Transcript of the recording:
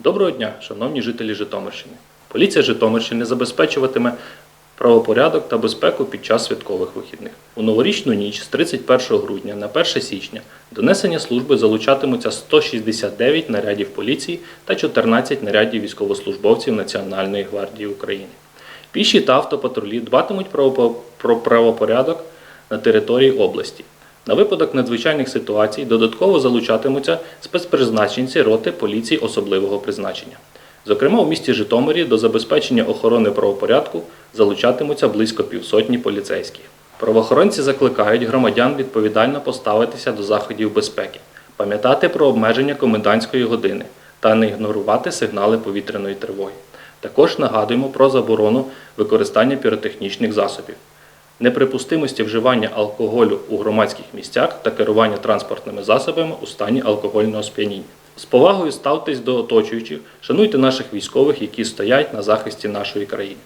Доброго дня, шановні жителі Житомирщини. Поліція Житомирщини забезпечуватиме правопорядок та безпеку під час святкових вихідних. У новорічну ніч з 31 грудня на 1 січня до несення служби залучатимуться 169 нарядів поліції та 14 нарядів військовослужбовців Національної гвардії України. Піші та автопатрулі дбатимуть про правопорядок на території області. На випадок надзвичайних ситуацій додатково залучатимуться спецпризначенці роти поліції особливого призначення. Зокрема, у місті Житомирі до забезпечення охорони правопорядку залучатимуться близько півсотні поліцейських. Правоохоронці закликають громадян відповідально поставитися до заходів безпеки, пам'ятати про обмеження комендантської години та не ігнорувати сигнали повітряної тривоги. Також нагадуємо про заборону використання піротехнічних засобів, неприпустимості вживання алкоголю у громадських місцях та керування транспортними засобами у стані алкогольного сп'яніння. З повагою ставтесь до оточуючих, шануйте наших військових, які стоять на захисті нашої країни.